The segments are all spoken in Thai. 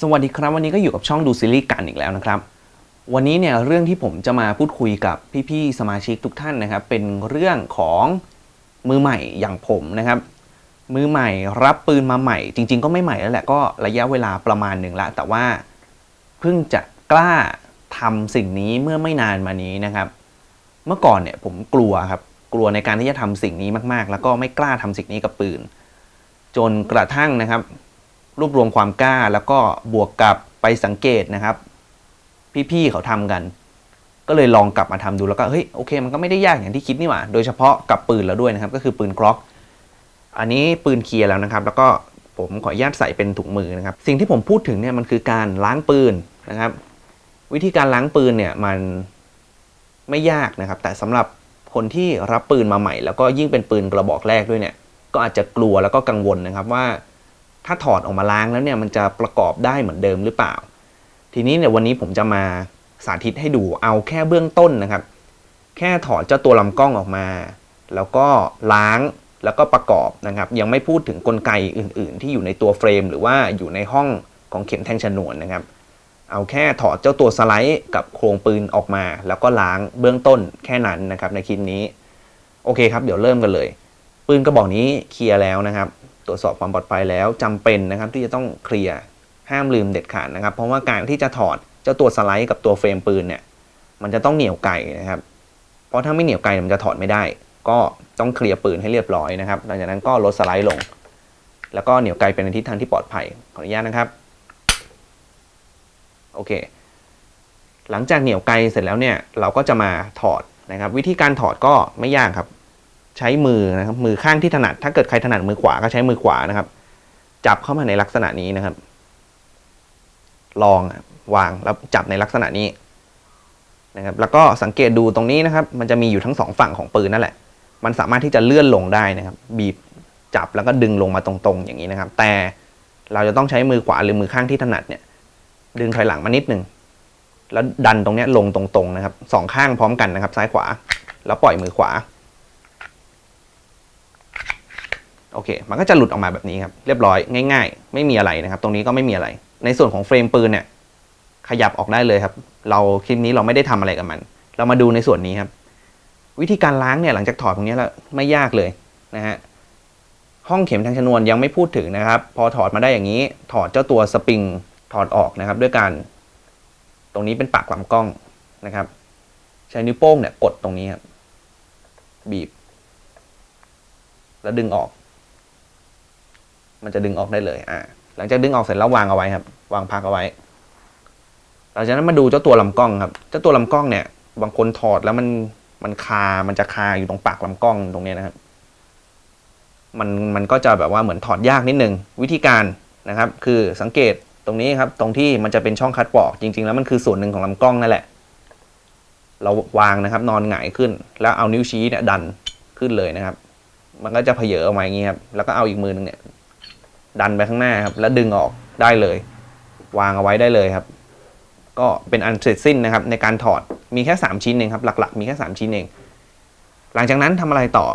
สวัสดีครับ วันนี้ก็อยู่กับช่องดูซีรีส์กันอีกแล้วนะครับ วันนี้เนี่ยเรื่องที่ผมจะมาพูดคุยกับพี่ๆสมาชิกทุกท่านนะครับ เป็นเรื่องของมือใหม่อย่างผมนะครับ มือใหม่รับปืนมาใหม่ จริง ๆ ก็ไม่ใหม่แล้วแหละก็ระยะเวลาประมาณหนึ่งละแต่ว่าเพิ่งจะกล้าทำสิ่งนี้เมื่อไม่นานมานี้นะครับ เมื่อก่อนเนี่ยผมกลัวครับกลัวในการที่จะทำสิ่งนี้มากๆ แล้วก็ไม่กล้าทำสิ่งนี้กับปืน จนกระทั่งนะครับ รวบรวมความกล้าแล้วก็บวกกับไปสังเกตนะครับ พี่ๆเขาทำกัน ก็เลยลองกลับมาทำดูแล้วก็เฮ้ยโอเค มันก็ไม่ได้ยากอย่างที่คิดนี่หว่า โดยเฉพาะกับปืนแล้วด้วยนะครับ ก็คือปืนกล็อก อันนี้ปืนเคลียร์แล้วนะครับ แล้วก็ผมขออนุญาตใส่เป็นถุงมือนะครับ สิ่งที่ผมพูดถึงเนี่ยมันคือการล้างปืนนะครับ วิธีการล้างปืนเนี่ยมันไม่ยากนะครับ แต่สำหรับคนที่รับปืนมาใหม่ แล้วก็ยิ่งเป็นปืนกระบอกแรกด้วยเนี่ย ก็อาจจะกลัวแล้วก็กังวลนะครับว่า ถ้าถอดออกมาล้างแล้วเนี่ยมันจะประกอบได้เหมือนเดิมหรือเปล่า ทีนี้เนี่ยวันนี้ผมจะมาสาธิตให้ดูเอาแค่เบื้องต้นนะครับ แค่ถอดเจ้าตัวลำกล้องออกมา แล้วก็ล้างแล้วก็ประกอบนะครับ ยังไม่พูดถึงกลไกอื่น ๆ ที่อยู่ในตัวเฟรม หรือว่าอยู่ในห้องของเข็มแทงชนวนนะครับ เอาแค่ถอดเจ้าตัวสไลด์กับโครงปืนออกมา แล้วก็ล้างเบื้องต้นแค่นั้นนะครับในคลิปนี้ โอเคครับ เดี๋ยวเริ่มกันเลย ปืนกระบอกนี้เคลียร์แล้วนะครับ ตรวจสอบความปลอดภัยแล้วจำเป็นนะครับที่จะต้องเคลียร์ห้ามลืมเด็ดขาดนะครับ เพราะว่าการที่จะถอดเจ้าตัวสไลด์กับตัวเฟรมปืนเนี่ยมันจะต้องเหนี่ยวไก่นะครับ เพราะถ้าไม่เหนี่ยวไก่มันจะถอดไม่ได้ ก็ต้องเคลียร์ปืนให้เรียบร้อยนะครับ หลังจากนั้นก็ลดสไลด์ลง แล้วก็เหนี่ยวไก่เป็นในทิศทางที่ปลอดภัยขออนุญาตนะครับโอเค หลังจากเหนี่ยวไกเสร็จแล้วเนี่ยเราก็จะมาถอดนะครับ วิธีการถอดก็ไม่ยากครับ ใช้มือนะครับมือข้างที่ถนัด ถ้าเกิดใครถนัดมือขวาก็ใช้มือขวานะครับ จับเข้ามาในลักษณะนี้นะครับ ลองวางแล้วจับในลักษณะนี้นะครับแล้วก็สังเกตดูตรงนี้นะครับ มันจะมีอยู่ทั้งสองฝั่งของปืนนั่นแหละ มันสามารถที่จะเลื่อนลงได้นะครับ บีบจับแล้วก็ดึงลงมาตรงๆ อย่างนี้นะครับ แต่เราจะต้องใช้มือขวาหรือมือข้างที่ถนัดเนี่ย ดึงถอยหลังมานิดหนึ่งแล้วดันตรงนี้ลงตรงๆนะครับสองข้างพร้อมกันนะครับ ซ้ายขวา แล้วปล่อยมือขวา โอเค มันก็จะหลุดออกมาแบบนี้ครับ เรียบร้อย ง่ายๆ ไม่มีอะไรนะครับ ตรงนี้ก็ไม่มีอะไร ในส่วนของเฟรมปืนเนี่ย ขยับออกได้เลยครับ เราคลิปนี้เราไม่ได้ทำอะไรกับมัน เรามาดูในส่วนนี้ครับ วิธีการล้างเนี่ยหลังจากถอดตรงนี้แล้วไม่ยากเลยนะฮะ ห้องเข็มทางชนวนยังไม่พูดถึงนะครับ พอถอดมาได้อย่างนี้ ถอดเจ้าตัวสปริงถอดออกนะครับ ด้วยการ ตรงนี้เป็นปากลำกล้องนะครับ ใช้นิ้วโป้งเนี่ยกดตรงนี้ครับ บีบ แล้วดึงออก มันจะดึงออกได้เลยอ่าหลังจากดึงออกเสร็จแล้ววางเอาไว้ครับ วางพักเอาไว้ หลังจากนั้นมาดูเจ้าตัวลำกล้องครับ เจ้าตัวลำกล้องเนี่ย บางคนถอดแล้วมันมันคา มันจะคาอยู่ตรงปากลำกล้องตรงนี้นะครับ มันมันก็จะแบบว่าเหมือนถอดยากนิดนึง วิธีการนะครับ คือสังเกตตรงนี้ครับ ตรงที่มันจะเป็นช่องคัดปอก จริง ๆ แล้วมันคือส่วนหนึ่งของลำกล้องนั่นแหละ เราวางนะครับ นอนหงายขึ้น แล้วเอานิ้วชี้เนี่ยดันขึ้นเลยนะครับ มันก็จะเพเยอออกมาอย่างนี้ครับ แล้วก็เอาอีกมือหนึงเนี่ย ดันไปข้างหน้าครับแล้วดึงออกได้เลย วางเอาไว้ได้เลยครับ ก็เป็นอันเสร็จสิ้นนะครับ ในการถอดมีแค่ 3 ชิ้นเองครับ หลักๆ มีแค่ 3 ชิ้นเอง หลังจากนั้นทำอะไรต่อ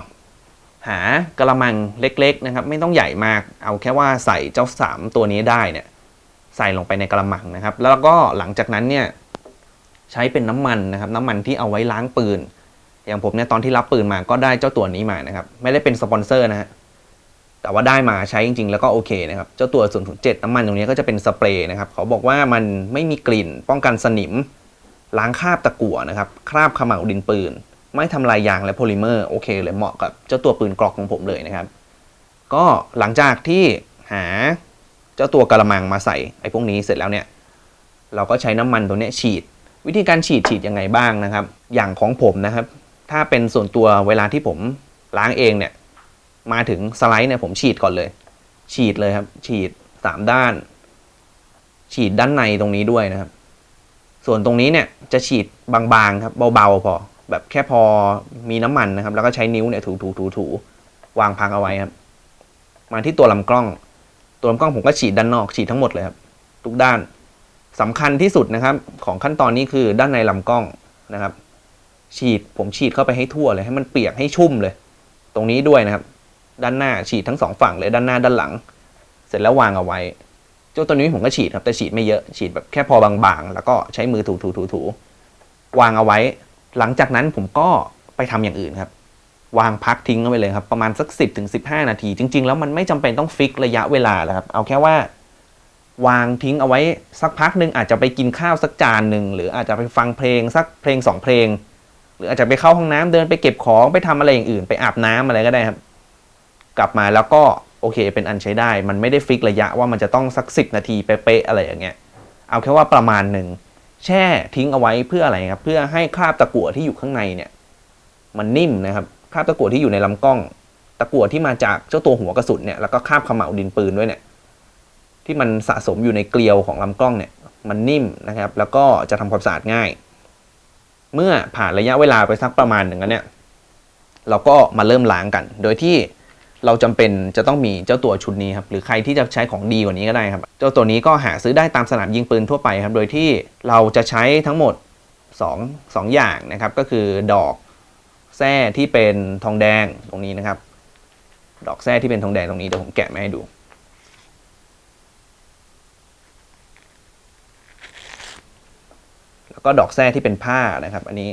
หากระมังเล็ก ๆ นะครับ ไม่ต้องใหญ่มากเอาแค่ว่าใส่เจ้าสามตัวนี้ได้เนี่ยใส่ลงไปในกระมังนะครับ แล้วก็หลังจากนั้นเนี่ยใช้เป็นน้ำมันนะครับ น้ำมันที่เอาไว้ล้างปืน อย่างผมเนี่ยตอนที่รับปืนมาก็ได้เจ้าตัวนี้มานะครับ ไม่ได้เป็นสปอนเซอร์นะฮะ แต่ว่าได้มาใช้จริง ๆ แล้วก็โอเคนะครับ เจ้าตัว 007 น้ำมันตรงนี้ก็จะเป็นสเปรย์นะครับ เขาบอกว่ามันไม่มีกลิ่น ป้องกันสนิม ล้างคราบตะกั่วนะครับ คราบขม่าวดินปืน ไม่ทำลายยางและโพลิเมอร์ โอเคเลยเหมาะกับเจ้าตัวปืนกรอกของผมเลยนะครับ ก็หลังจากที่หาเจ้าตัวกระมังมาใส่ไอ้พวกนี้เสร็จแล้วเนี่ย เราก็ใช้น้ำมันตัวนี้ฉีด วิธีการฉีดฉีดยังไงบ้างนะครับ อย่างของผมนะครับ ถ้าเป็นส่วนตัวเวลาที่ผมล้างเองเนี่ย มาถึงสไลด์เนี่ยผมฉีดก่อนเลย ฉีดเลยครับ ฉีดสามด้าน ฉีดด้านในตรงนี้ด้วยนะครับ ส่วนตรงนี้เนี่ยจะฉีดบางๆครับเบาๆพอ แบบแค่พอมีน้ำมันนะครับ แล้วก็ใช้นิ้วเนี่ยถูถูถูถูวางพักเอาไว้ครับ มาที่ตัวลำกล้อง ตัวลำกล้องผมก็ฉีดด้านนอกฉีดทั้งหมดเลยครับ ทุกด้านสำคัญที่สุดนะครับ ของขั้นตอนนี้คือด้านในลำกล้องนะครับ ฉีดผมฉีดเข้าไปให้ทั่วเลยให้มันเปียกให้ชุ่มเลย ตรงนี้ด้วยนะครับ ด้านหน้าฉีดทั้งสองฝั่งเลยด้านหน้าด้านหลัง เสร็จแล้ววางเอาไว้เจ้าตัวนี้ผมก็ฉีดครับแต่ฉีดไม่เยอะฉีดแบบแค่พอบางๆ แล้วก็ใช้มือถูถูๆๆๆวางเอาไว้ หลังจากนั้นผมก็ไปทำอย่างอื่นครับ วางพักทิ้งเอาไว้เลยครับ ประมาณสัก 10ถึง15 นาที จริง ๆ แล้วมันไม่จำเป็นต้องฟิกระยะเวลาแล้วครับ เอาแค่ว่า วางทิ้งเอาไว้สักพักหนึ่งอาจจะไปกินข้าวสักจานหนึ่งหรืออาจจะไปฟังเพลงสักเพลงสองเพลง หรืออาจจะไปเข้าห้องน้ำเดินไปเก็บของไปทำอะไรอย่างอื่น ไปอาบน้ำอะไรก็ได้ครับ กลับมาแล้วก็โอเค เป็นอันใช้ได้ มันไม่ได้ฟิกระยะว่ามันจะต้องสักสินาทีเป๊ะๆอะไรอย่างเงี้ย เอาแค่ว่าประมาณหนึ่งแช่ทิ้งเอาไว้เพื่ออะไรครับ เพื่อให้คราบตะกั่วที่อยู่ข้างในเนี่ย มันนิ่มนะครับ คราบตะกั่วที่อยู่ในลำกล้อง ตะกั่วที่มาจากเจ้าตัวหัวกระสุนเนี่ย แล้วก็คราบขม่าวดินปืนด้วยเนี่ย ที่มันสะสมอยู่ในเกลียวของลำกล้องเนี่ย มันนิ่มนะครับ แล้วก็จะทำความสะอาดง่าย เมื่อผ่านระยะเวลาไปสักประมาณหนึ่งแล้วเนี่ย เราก็มาเริ่มล้างกัน โดยที่ เราจำเป็นจะต้องมีเจ้าตัวชุดนี้ครับหรือใครที่จะใช้ของดีกว่านี้ก็ได้ครับ เจ้าตัวนี้ก็หาซื้อได้ตามสนามยิงปืนทั่วไปครับ โดยที่เราจะใช้ทั้งหมด 2 2 อย่างนะครับ ก็คือดอกแส้ที่เป็นทองแดงตรงนี้นะครับ ดอกแส้ที่เป็นทองแดงตรงนี้เดี๋ยวผมแกะมาให้ดู แล้วก็ดอกแส้ที่เป็นผ้านะครับ อันนี้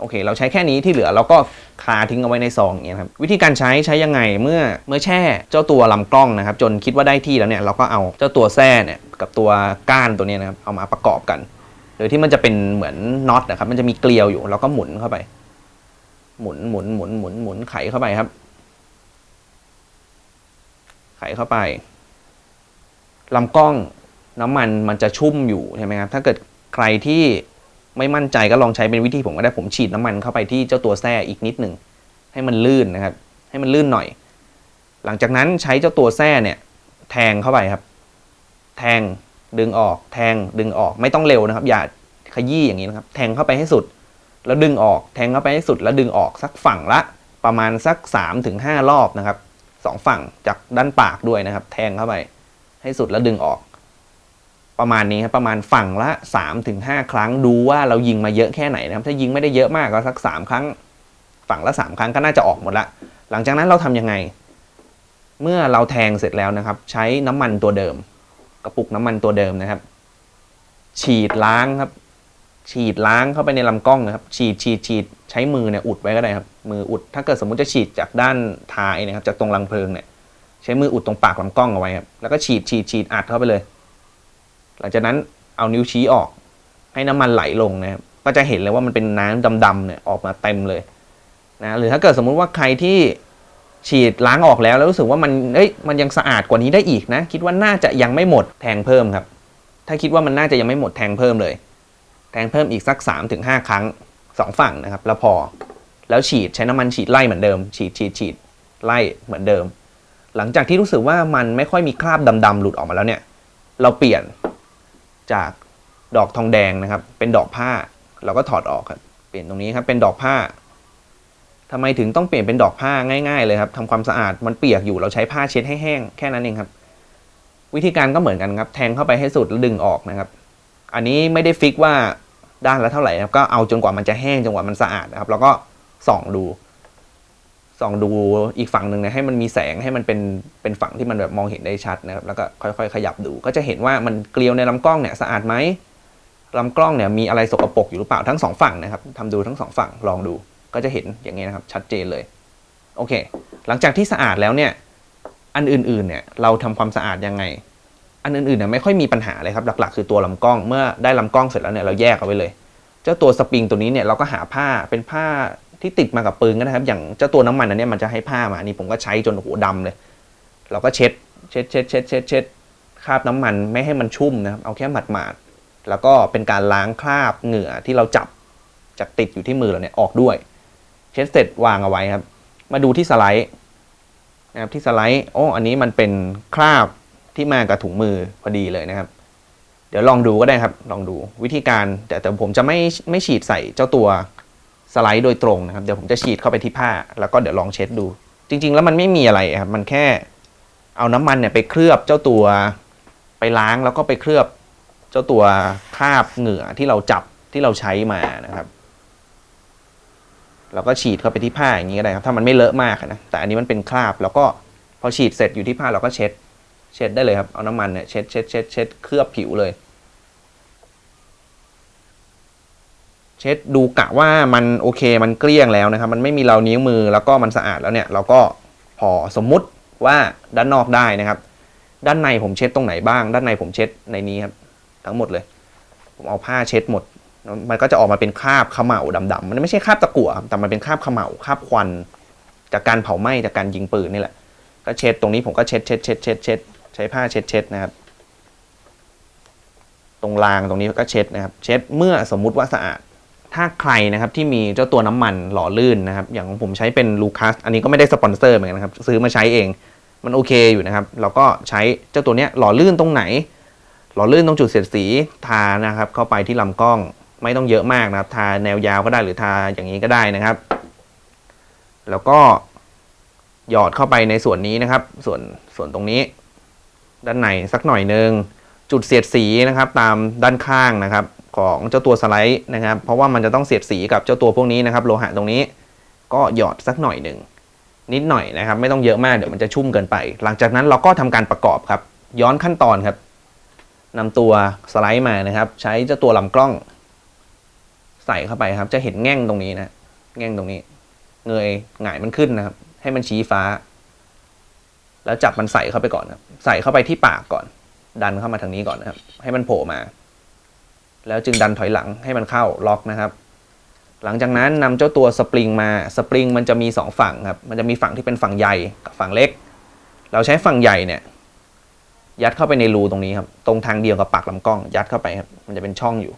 โอเค เราใช้แค่นี้ที่เหลือเราก็คาทิ้งเอาไว้ในซองอย่างเงี้ยครับวิธีการใช้ใช้ยังไงเมื่อเมื่อแช่เจ้าตัวลำกล้องนะครับ จนคิดว่าได้ที่แล้วเนี่ยเราก็เอาเจ้าตัวแส้เนี่ยกับตัวก้านตัวเนี้ยนะครับเอามาประกอบกันโดยที่มันจะเป็นเหมือนน็อตนะครับ มันจะมีเกลียวอยู่เราก็หมุนเข้าไป หมุนหมุนหมุนหมุนหมุนไขเข้าไปครับ ไขเข้าไปลำกล้องน้ำมันมันจะชุ่มอยู่ใช่ไหมครับถ้าเกิดใครที่ ไม่มั่นใจก็ลองใช้เป็นวิธีผมก็ได้ผมฉีดน้ำมันเข้าไปที่เจ้าตัวแส้อีกนิดหนึ่งให้มันลื่นนะครับ ให้มันลื่นหน่อย หลังจากนั้นใช้เจ้าตัวแส้เนี่ย แทงเข้าไปครับ แทงดึงออก แทงดึงออกไม่ต้องเร็วนะครับ อย่าขยี้อย่างนี้นะครับ แทงเข้าไปให้สุด แล้วดึงออกแทงเข้าไปให้สุด แล้วดึงออกสักฝั่งละประมาณสัก3าถึงห้ารอบนะครับสองฝั่งจากด้านปากด้วยนะครับ แทงเข้าไป ให้สุดแล้วดึงออก ประมาณนี้ครับประมาณฝั่งละ3าถึงหครั้งดูว่าเรายิงมาเยอะแค่ไหนนะครับ ถ้ายิงไม่ได้เยอะมากก็สัก 3 ครั้ง ฝั่งละ 3 ครั้งก็น่าจะออกหมดละ หลังจากนั้นเราทำยังไง เมื่อเราแทงเสร็จแล้วนะครับ ใช้น้ำมันตัวเดิม กระปุกน้ำมันตัวเดิมนะครับ ฉีดล้างครับ ฉีดล้างเข้าไปในลำกล้องนะครับ ฉีดฉีดฉีดใช้มือเนี่ยอุดไว้ก็ได้ครับ มืออุด ถ้าเกิดสมมุติจะฉีดจากด้านท้ายนะครับ จากตรงรังเพลิงเนี่ย ใช้มืออุดตรงปากลำกล้องเอาไว้ครับ แล้วก็ฉีดฉีดฉีดอัดเข้าไปเลย หลังจากนั้นเอานิ้วชี้ออก ให้น้ำมันไหลลงนะครับก็จะเห็นเลยว่ามันเป็นน้ำดำๆเนี่ยออกมาเต็มเลยนะหรือถ้าเกิดสมมุติว่าใครที่ฉีดล้างออกแล้วแล้วรู้สึกว่ามันเอ้ยมันยังสะอาดกว่านี้ได้อีกนะ คิดว่าน่าจะยังไม่หมดแทงเพิ่มครับ ถ้าคิดว่ามันน่าจะยังไม่หมดแทงเพิ่มเลย แทงเพิ่มอีกสัก3าถึงหครั้งสองฝั่งนะครับ แล้วพอแล้วฉีดใช้น้ำมันฉีดไล่เหมือนเดิม ฉีดฉีดฉีดไล่เหมือนเดิม หลังจากที่รู้สึกว่ามันไม่ค่อยมีคราบดำๆหลุดออกมาแล้วเนี่ย เราเปลี่ยน จากดอกทองแดงนะครับ เป็นดอกผ้าเราก็ถอดออกครับเปลี่ยนตรงนี้ครับเป็นดอกผ้าทำไมถึงต้องเปลี่ยนเป็นดอกผ้าง่ายๆเลยครับทำความสะอาดมันเปียกอยู่เราใช้ผ้าเช็ดให้แห้งแค่นั้นเองครับ วิธีการก็เหมือนกันครับ แทงเข้าไปให้สุดแล้วดึงออกนะครับ อันนี้ไม่ได้ฟิกว่าด้านละเท่าไหร่ครับก็เอาจนกว่ามันจะแห้งจนกว่ามันสะอาดนะครับ แล้วก็ส่องดู ส่องดูอีกฝั่งหนึ่งนะให้มันมีแสงให้มันเป็นเป็นฝั่งที่มันแบบมองเห็นได้ชัดนะครับแล้วก็ค่อยๆ ขยับดูก็จะเห็นว่ามันเกลียวในลำกล้องเนี่ยสะอาดไหมลำกล้องเนี่ยมีอะไรสกปรกอยู่หรือเปล่าทั้งสองฝั่งนะครับทำดูทั้งสองฝั่งลองดูก็จะเห็นอย่างนี้นะครับชัดเจนเลยโอเค หลังจากที่สะอาดแล้วเนี่ยอันอื่นๆเนี่ยเราทำความสะอาดยังไง อันอื่นๆเนี่ยไม่ค่อยมีปัญหาเลยครับหลักๆ คือตัวลำกล้องเมื่อได้ลำกล้องเสร็จแล้วเนี่ยเราแยกเอาไว้เลย เจ้าตัวสปริงตัวนี้เนี่ยเราก็หาผ้าเป็นผ้า ที่ติดมากับปืนก็นะครับ อย่างเจ้าตัวน้ำมันอันเนี้ยมันจะให้ผ้ามาอันนี้ผมก็ใช้จนโอ้โหดำเลย เราก็เช็ด เช็ดเช็ดเช็ดเช็ดเช็ดคราบน้ำมันไม่ให้มันชุ่มนะครับเอาแค่หมาดๆแล้วก็เป็นการล้างคราบเหงื่อที่เราจับจากติดอยู่ที่มือเราเนี่ยออกด้วย เช็ดเสร็จวางเอาไว้ครับ มาดูที่สไลด์นะครับที่สไลด์โอ้อันนี้มันเป็นคราบที่มากับถุงมือพอดีเลยนะครับ เดี๋ยวลองดูก็ได้ครับ ลองดูวิธีการแต่แต่ผมจะไม่ไม่ฉีดใส่เจ้าตัว สไลด์โดยตรงนะครับเดี๋ยวผมจะฉีดเข้าไปที่ผ้า แล้วก็เดี๋ยวลองเช็ดดู จริง ๆ แล้วมันไม่มีอะไรครับมันแค่เอาน้ำมันเนี่ยไปเคลือบเจ้าตัวไปล้างแล้วก็ไปเคลือบเจ้าตัวคราบเหงื่อที่เราจับที่เราใช้มานะครับเราก็ฉีดเข้าไปที่ผ้าอย่างนี้ก็ได้ครับถ้ามันไม่เลอะมากนะแต่อันนี้มันเป็นคราบ แล้วก็พอฉีดเสร็จอยู่ที่ผ้าเราก็เช็ด เช็ดได้เลยครับเอาน้ำมันเนี่ยเช็ดเช็ดเช็ดเช็ดเคลือบผิวเลย เช็ดดูกะว่ามันโอเคมันเกลี้ยงแล้วนะครับ มันไม่มีเรานิ้วมือแล้วก็มันสะอาดแล้วเนี่ย เราก็พอสมมุติว่าด้านนอกได้นะครับ ด้านในผมเช็ดตรงไหนบ้าง ด้านในผมเช็ดในนี้ครับทั้งหมดเลย ผมเอาผ้าเช็ดหมด มันก็จะออกมาเป็นคราบเขม่าดำๆมันไม่ใช่คราบตะกั่วแต่มันเป็นคราบเขม่าคราบควัน จากการเผาไหม้จากการยิงปืนนี่แหละก็เช็ดตรงนี้ผมก็เช็ดเช็ดเช็ดเช็ดเช็ดใช้ผ้าเช็ดเช็ดนะครับตรงรางตรงนี้ก็เช็ดนะครับ เช็ดเมื่อสมมุติว่าสะอาด ถ้าใครนะครับที่มีเจ้าตัวน้ำมันหล่อลื่นนะครับ อย่างของผมใช้เป็นลูคัสอันนี้ก็ไม่ได้สปอนเซอร์เหมือนกันนะครับ ซื้อมาใช้เอง มันโอเคอยู่นะครับ เราก็ใช้เจ้าตัวเนี้ยหล่อลื่นตรงไหน หล่อลื่นตรงจุดเสียดสีทานะครับ เข้าไปที่ลำกล้องไม่ต้องเยอะมากนะครับ ทาแนวยาวก็ได้หรือทาอย่างนี้ก็ได้นะครับ แล้วก็หยอดเข้าไปในส่วนนี้นะครับ ส่วนส่วนตรงนี้ ด้านในสักหน่อยหนึ่งจุดเสียดสีนะครับ ตามด้านข้างนะครับ ของเจ้าตัวสไลด์นะครับ เพราะว่ามันจะต้องเสียดสีกับเจ้าตัวพวกนี้นะครับ โลหะตรงนี้ก็หยอดสักหน่อยหนึ่งนิดหน่อยนะครับ ไม่ต้องเยอะมากเดี๋ยวมันจะชุ่มเกินไป หลังจากนั้นเราก็ทำการประกอบครับ ย้อนขั้นตอนครับนำตัวสไลด์มานะครับ ใช้เจ้าตัวลำกล้อง ใส่เข้าไปครับ จะเห็นแง่งตรงนี้นะแง่งตรงนี้ เงยหงายมันขึ้นนะครับ ให้มันชี้ฟ้า แล้วจับมันใส่เข้าไปก่อนครับ ใส่เข้าไปที่ปากก่อน ดันเข้ามาทางนี้ก่อนนะครับ ให้มันโผล่มา แล้วจึงดันถอยหลังให้มันเข้าล็อกนะครับ หลังจากนั้นนำเจ้าตัวสปริงมาสปริงมันจะมีสองฝั่งครับมันจะมีฝั่งที่เป็นฝั่งใหญ่กับฝั่งเล็ก เราใช้ฝั่งใหญ่เนี่ยยัดเข้าไปในรูตรงนี้ครับตรงทางเดียวกับปากลำกล้อง ยัดเข้าไปครับมันจะเป็นช่องอยู่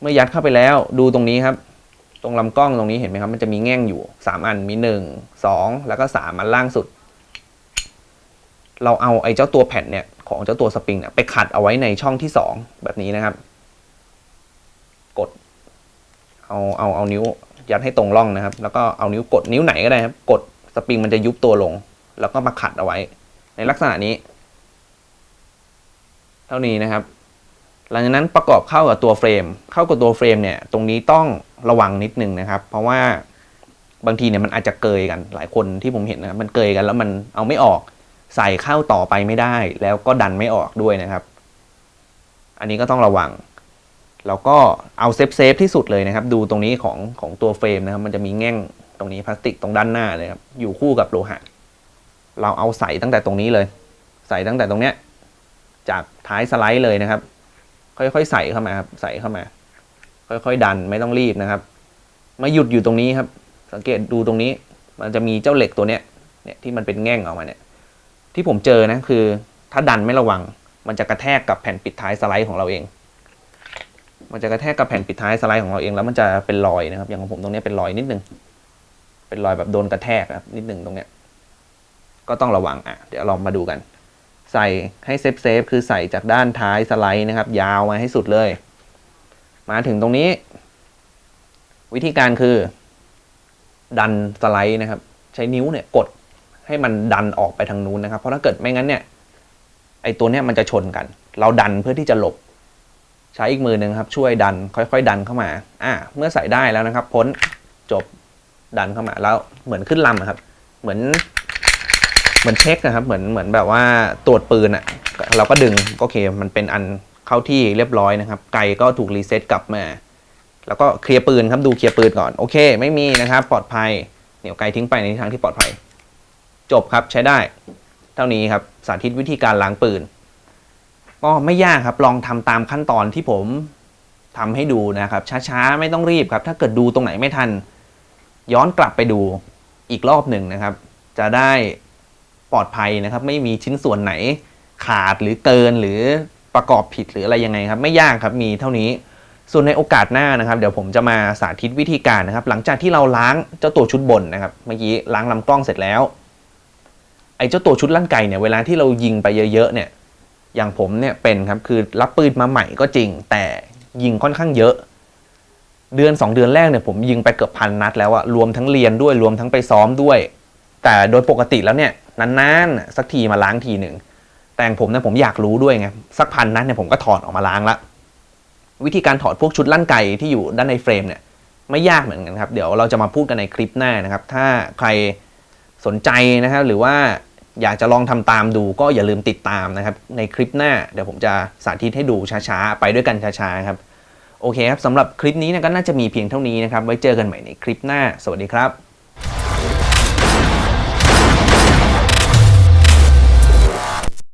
เมื่อยัดเข้าไปแล้วดูตรงนี้ครับ ตรงลำกล้องตรงนี้เห็นไหมครับมันจะมีแง่งอยู่สามอันมีหนึ่งสองแล้วก็สามอันล่างสุด เราเอาไอ้เจ้าตัวแผ่นเนี่ยของเจ้าตัวสปริงเนี่ยไปขัดเอาไว้ในช่องที่สองแบบนี้นะครับ กด เอาเอาเอานิ้วยัดให้ตรงร่องนะครับ แล้วก็เอานิ้วกดนิ้วไหนก็ได้ครับ กดสปริงมันจะยุบตัวลง แล้วก็มาขัดเอาไว้ ในลักษณะนี้ เท่านี้นะครับ หลังจากนั้นประกอบเข้ากับตัวเฟรม เข้ากับตัวเฟรมเนี่ย ตรงนี้ต้องระวังนิดนึงนะครับ เพราะว่าบางทีเนี่ยมันอาจจะเกยกันหลายคนที่ผมเห็นนะครับมันเกยกันแล้วมันเอาไม่ออกใส่เข้าต่อไปไม่ได้ แล้วก็ดันไม่ออกด้วยนะครับ อันนี้ก็ต้องระวัง แล้วก็เอาเซฟเซฟที่สุดเลยนะครับ ดูตรงนี้ของของตัวเฟรมนะครับ มันจะมีแง่งตรงนี้พลาสติกตรงด้านหน้าเลยครับ อยู่คู่กับโลหะ เราเอาใส่ตั้งแต่ตรงนี้เลย ใส่ตั้งแต่ตรงเนี้ย จากท้ายสไลด์เลยนะครับ ค่อยๆใส่เข้ามาครับ ใส่เข้ามา ค่อยๆดันไม่ต้องรีบนะครับ มาหยุดอยู่ตรงนี้ครับ สังเกตดูตรงนี้ มันจะมีเจ้าเหล็กตัวเนี้ย เนี่ยที่มันเป็นแง่งออกมาเนี่ย ที่ผมเจอนะคือ ถ้าดันไม่ระวัง มันจะกระแทกกับแผ่นปิดท้ายสไลด์ของเราเอง มันจะกระแทกกับแผ่นปิดท้ายสไลด์ของเราเองแล้วมันจะเป็นรอยนะครับ อย่างของผมตรงนี้เป็นรอยนิดนึง เป็นรอยแบบโดนกระแทกครับนิดนึงตรงเนี้ย ก็ต้องระวังอะ เดี๋ยวลองมาดูกัน ใส่ให้เซฟเซฟคือใส่จากด้านท้ายสไลด์นะครับ ยาวมาให้สุดเลย มาถึงตรงนี้ วิธีการคือ ดันสไลด์นะครับ ใช้นิ้วเนี่ยกดให้มันดันออกไปทางนู้นนะครับ เพราะถ้าเกิดไม่งั้นเนี่ยไอตัวเนี้ยมันจะชนกัน เราดันเพื่อที่จะหลบ ใช้อีกมือหนึ่งครับช่วยดันค่อยๆ ดันเข้ามา อ่า เมื่อใส่ได้แล้วนะครับ พ้นจบดันเข้ามาแล้วเหมือนขึ้นลำครับ เหมือน เหมือนเช็คนะครับ เหมือนเหมือนแบบว่าตรวจปืนอะ่ะ เราก็ดึงก็โอเค มันเป็นอันเข้าที่เรียบร้อยนะครับ ไกก็ถูกรีเซ็ตกลับมา แล้วก็เคลียร์ปืนครับดูเคลียร์ปืนก่อนโอเค ไม่มีนะครับ ปลอดภัยเหนี่ยวไกทิ้งไปในทางที่ปลอดภัย จบครับใช้ได้ เท่านี้ครับสาธิตวิธีการล้างปืน ก็ไม่ยากครับลองทำตามขั้นตอนที่ผมทำให้ดูนะครับ ช้าๆ ไม่ต้องรีบครับ ถ้าเกิดดูตรงไหนไม่ทัน ย้อนกลับไปดูอีกรอบหนึ่งนะครับ จะได้ปลอดภัยนะครับ ไม่มีชิ้นส่วนไหนขาดหรือเกินหรือประกอบผิดหรืออะไรยังไงครับ ไม่ยากครับมีเท่านี้ส่วนในโอกาสหน้านะครับ เดี๋ยวผมจะมาสาธิตวิธีการนะครับ หลังจากที่เราล้างเจ้าตัวชุดบนนะครับเมื่อกี้ล้างลำกล้องเสร็จแล้ว ไอ้เจ้าตัวชุดลั่นไกเนี่ยเวลาที่เรายิงไปเยอะๆเนี่ย อย่างผมเนี่ยเป็นครับคือรับปืนมาใหม่ก็จริง แต่ยิงค่อนข้างเยอะ เดือนสองเดือนแรกเนี่ยผมยิงไปเกือบพันนัดแล้วอะรวมทั้งเรียนด้วยรวมทั้งไปซ้อมด้วย แต่โดยปกติแล้วเนี่ยนานๆสักทีมาล้างทีหนึ่งแต่อย่างผมเนี่ยผมอยากรู้ด้วยไงสักพันนัดเนี่ยผมก็ถอดออกมาล้างละวิธีการถอดพวกชุดลั่นไกที่อยู่ด้านในเฟรมเนี่ยไม่ยากเหมือนกันครับ เดี๋ยวเราจะมาพูดกันในคลิปหน้านะครับ ถ้าใครสนใจนะครับหรือว่า อยากจะลองทำตามดูก็อย่าลืมติดตามนะครับ ในคลิปหน้าเดี๋ยวผมจะสาธิตให้ดูช้าๆ ไปด้วยกันช้าๆครับ โอเคครับสำหรับคลิปนี้นะก็น่าจะมีเพียงเท่านี้นะครับ ไว้เจอกันใหม่ในคลิปหน้า สวัสดีครับ